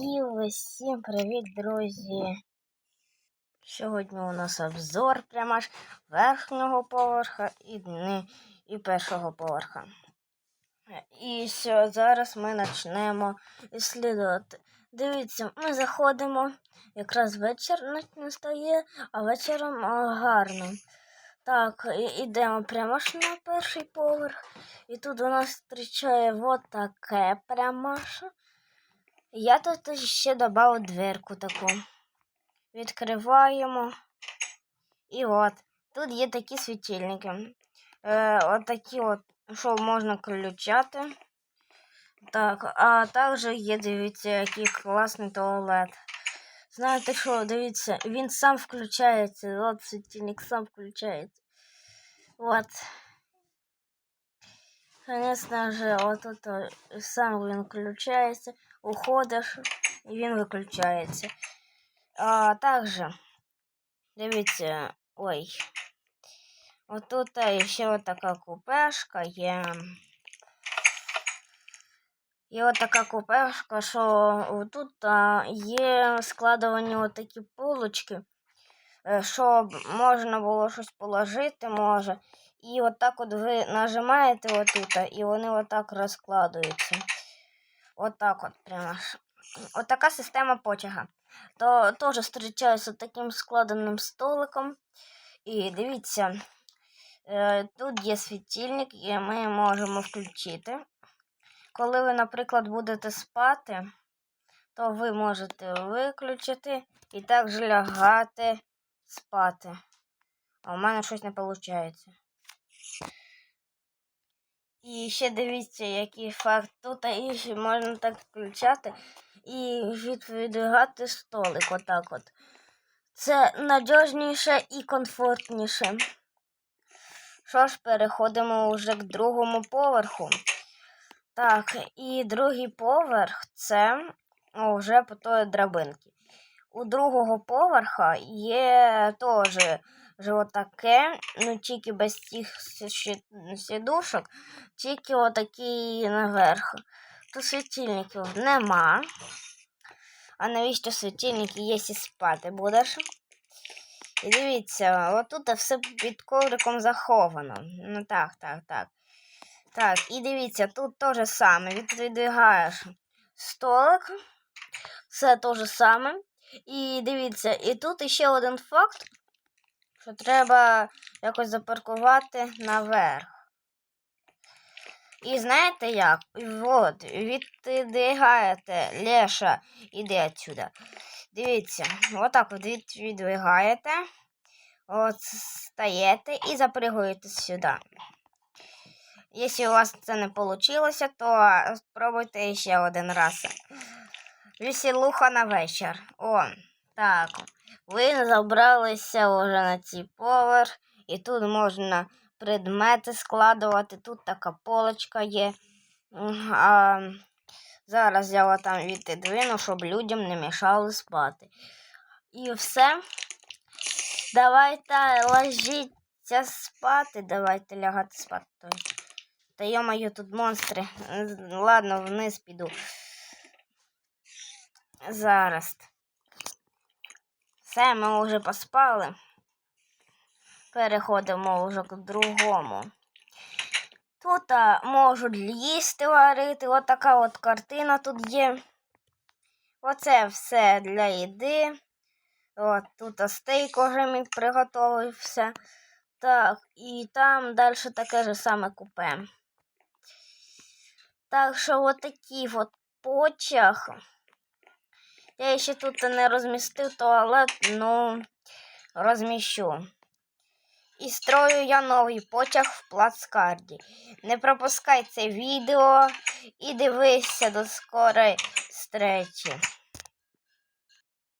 І усім привіт, друзі! Сьогодні у нас обзор прямо аж верхнього поверха і, дни, і першого поверха. І все, зараз ми почнемо іслідувати. Дивіться, ми заходимо, якраз вечір настає, а вечором гарно. Так, йдемо прямо ж на перший поверх. І тут у нас зустрічає вот таке прямо ж. Я тут ще додав дверку таку. Відкриваємо. І от. Тут є такі світильники. Е, от такі от, що можна включати. Так, а також є, дивіться, який класний туалет. Знаєте що, дивіться, він сам включається. От світильник сам включається. От. Конечно же, от тут сам він включається, уходиш і він виключається. А також, дивіться, ой. Отут ще от така купешка є. Є от така купешка, що тут є складовані такі полочки, е, щоб можна було щось положити, може. І отак от ви нажимаєте отут, і вони отак розкладуються. Отак от прямо. Отака система потяга. То теж зустрічаюся таким складеним столиком. І дивіться, е, тут є світильник, і ми можемо включити. Коли ви, наприклад, будете спати, то ви можете виключити і також лягати спати. А у мене щось не виходить. І ще дивіться, який факт. Тут і можна так включати і відвідувати столик отак от. Це надіжніше і комфортніше. Що ж, переходимо вже к другому поверху. Так, і другий поверх це вже по тої драбинки. У другого поверха є теж таке, ну тільки без тих сідушок, тільки отакий наверх. Тут світильників нема. А навіщо світильники, є якщо спати будеш? І дивіться, отут все під ковриком заховано. Ну так, так, так. Так, і дивіться, тут те ж саме. Відвідвигаєш столик. Все те ж саме. І дивіться, і тут ще один факт, що треба якось запаркувати наверх. І знаєте як? От, віддвигаєте, Леша, іди отсюда. Дивіться, отак от віддвигаєте, от стаєте і запригуєте сюди. Якщо у вас це не вийшло, то спробуйте ще один раз. Веселуха на вечір. О, так. Ви забралися вже на цей поверх, і тут можна предмети складувати. Тут така полочка є. А Зараз я там віддвину, щоб людям не мішали спати. І все. Давайте ложіться спати. Давайте лягати спати. Та йо-моє, тут монстри. Ладно, вниз піду. Зараз. Все, ми вже поспали. Переходимо вже к другому. Тут а, можуть їсти варити. От така от картина тут є. Оце все для їди. От тут стейк уже мій приготовився. Так, і там далі таке ж саме купе. Так що от такий от потяг. Я ще тут не розмістив туалет, ну розміщу. І строю я новий потяг в плацкарді. Не пропускай це відео і дивися до скорої зустрічі.